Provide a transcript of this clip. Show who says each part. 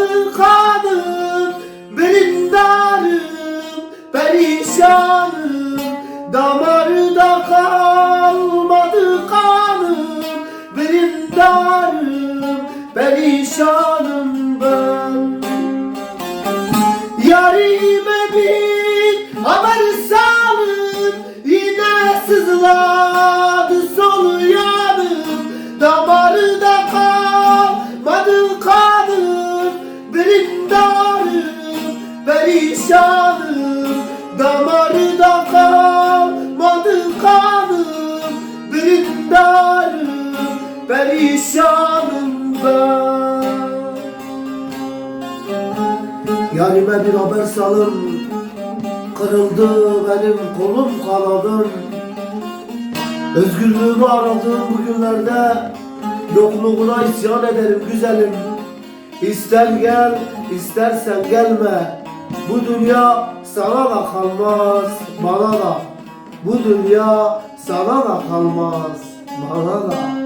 Speaker 1: kalmadı kanım Benim darım perişanım. Damarı da kalmadı kanım Benim darım perişanım ben. Yarime bir haber perişanım Damarı da kalmadı kanım. Benim darım perişanım ben Yarime bir haber salın Kırıldı benim kolum kanadım. Özgürlüğümü aradığım bu günlerde Yokluğuna isyan ederim güzelim. İster gel istersen gelme Bu dünya sana da kalmaz bana da. Bu dünya sana da kalmaz bana da